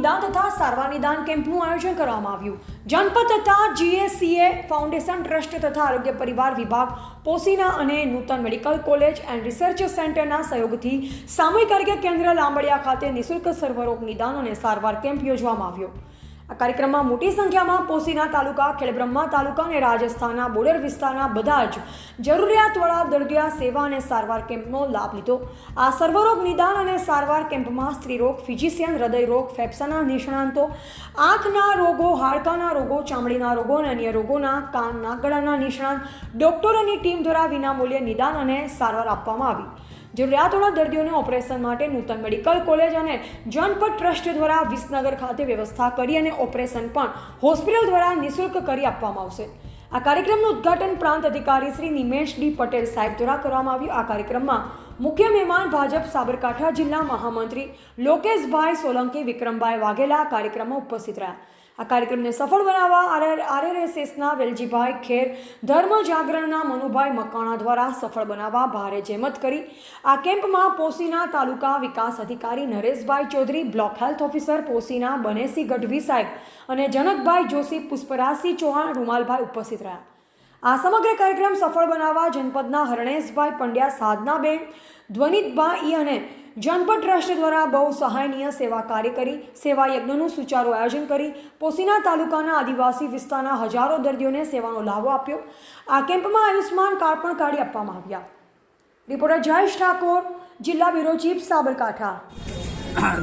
નિદાન તથા સારવાર નિદાન કેમ્પનું આયોજન કરવામાં આવ્યું. જનપદ તથા જીએસસીએ ફાઉન્ડેશન ટ્રસ્ટ તથા આરોગ્ય પરિવાર વિભાગ, પોસીના અને Nutan medical college and research સેન્ટરના સહયોગથી સામૂહિક આરોગ્ય કેન્દ્ર લાંબડિયા ખાતે નિઃશુલ્ક સર્વરોગ નિદાન અને સારવાર કેમ્પ યોજવામાં આવ્યો. આ કાર્યક્રમમાં મોટી સંખ્યામાં પોસીના તાલુકા ખેડબ્રહ્મા તાલુકા અને રાજસ્થાનના બોર્ડર વિસ્તારના બધા જ જરૂરિયાતવાળા દર્દીઓ સેવા અને સારવાર કેમ્પનો લાભ લીધો. આ સર્વરોગ નિદાન અને સારવાર કેમ્પમાં સ્ત્રીરોગ, ફિઝિશિયન, હૃદયરોગ, ફેફસાના નિષ્ણાંતો, આંખના રોગો, હાડકાના રોગો, ચામડીના રોગો અને અન્ય રોગોના કાન નાક ગળાના નિષ્ણાંત ડોક્ટરોની ટીમ દ્વારા વિનામૂલ્યે નિદાન અને સારવાર આપવામાં આવી. જરૂરિયાતવાળા દર્દીઓને ઓપરેશન માટે નૂતન મેડિકલ કોલેજ અને જનપદ ટ્રસ્ટ દ્વારા વિસનગર ખાતે વ્યવસ્થા કરી અને ઓપરેશન પણ હોસ્પિટલ દ્વારા નિઃશુલ્ક કરી આપવામાં આવશે. આ કાર્યક્રમનું ઉદ્ઘાટન પ્રાંત અધિકારી શ્રી નિમેશ ડી પટેલ સાહેબ દ્વારા કરવામાં આવ્યું. આ કાર્યક્રમમાં મુખ્ય મહેમાન ભાજપ સાબરકાંઠા જિલ્લા મહામંત્રી લોકેશભાઈ સોલંકી, વિક્રમભાઈ વાઘેલા આ કાર્યક્રમમાં ઉપસ્થિત રહ્યા. આ કાર્યક્રમને સફળ બનાવવા આર આરએસએસના વેલજીભાઈ ખેર, ધર્મ જાગરણના મનુભાઈ મકાણા દ્વારા સફળ બનાવવા ભારે જહેમત કરી. આ કેમ્પમાં પોસીના તાલુકા વિકાસ અધિકારી Nareshbhai Chaudhary, block health officer Posina બનેસી Gadhvi સાહેબ અને જનકભાઈ જોશી, પુષ્પરાજસિંહ ચૌહાણ, રૂમાલભાઈ ઉપસ્થિત રહ્યા. આ સમગ્ર કાર્યક્રમ સફળ બનાવવા જનપદના હરણેશભાઈ પંડ્યા, સાધનાબેન, ધ્વનિતભાઈ અને જનપદ ટ્રસ્ટ દ્વારા બહુ સહાયનીય સેવા કાર્ય કરી, સેવા યજ્ઞનું સુચારું આયોજન કરી, પોસીના તાલુકાના આદિવાસી વિસ્તારના હજારો દર્દીઓને સેવાનો લાભો આપ્યો. આ કેમ્પમાં આયુષ્માન કાર્ડ પણ કાઢી આપવામાં આવ્યા. રિપોર્ટર જયેશ ઠાકોર, જિલ્લા બ્યુરો ચીફ સાબરકાંઠા.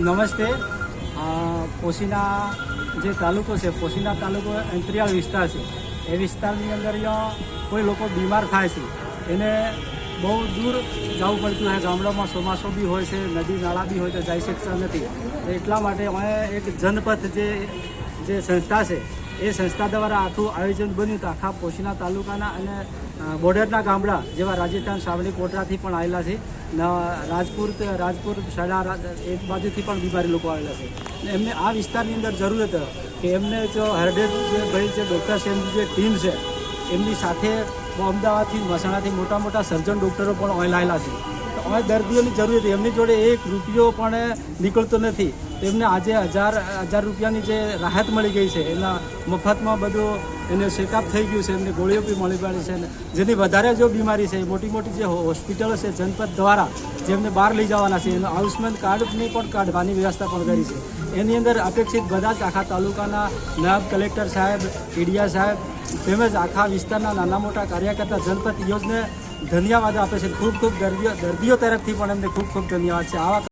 નમસ્તે. પોસીના જે તાલુકો છે પોશીના તાલુકો અંતરિયાળ વિસ્તાર છે, એ વિસ્તારની અંદર કોઈ લોકો બીમાર થાય છે. એને બહુ દૂર જવું પડતું હોય. ગામડામાં ચોમાસો બી હોય છે, નદી નાળા બી હોય તો જઈ શકતા નથી. એટલા માટે અમે એક જનપથ જે જે સંસ્થા છે, એ સંસ્થા દ્વારા આખું આયોજન બન્યું હતું. આખા પોશીના તાલુકાના અને બોર્ડરના ગામડા જેવા રાજસ્થાન સાવલી કોટરાથી પણ આવેલા છે. રાજપુર રાજપુર શાળા એક બાજુથી પણ બીમારી લોકો આવેલા છે. એમને આ વિસ્તારની અંદર જરૂરત કે એમને જો હરડેર ભાઈ જે ડૉક્ટર છે જે ટીમ છે, એમની સાથે અમદાવાદથી મહેસાણાથી મોટા મોટા સર્જન ડૉક્ટરો પણ અહીં લાયેલા છે. તો અહીં દર્દીઓની જરૂરિયાત એમની જોડે એક રૂપિયો પણ નીકળતો નથી. એમને આજે હજાર હજાર રૂપિયાની જે રાહત મળી ગઈ છે, એના મફતમાં બધું એને ચેકઅપ થઈ ગયું છે, એમને ગોળીઓ બી મળી પડી છે જેની વધારે જો બીમારી છે મોટી મોટી જે હોસ્પિટલો છે, જનપદ દ્વારા જેમને બહાર લઈ જવાના છે. એનું આયુષ્યમાન કાર્ડની પણ કાઢવાની વ્યવસ્થા પણ કરી છે. એની અંદર અપેક્ષિત બધા જ આખા તાલુકાના નાયબ કલેક્ટર સાહેબ ઈડિયા સાહેબ તેમજ આખા વિસ્તારના નાના મોટા કાર્યકર્તા જનપદ યોજને ધન્યવાદ આપે છે. ખૂબ ખૂબ દર્દીઓ દર્દીઓ તરફથી પણ એમને ખૂબ ખૂબ ધન્યવાદ છે. આવા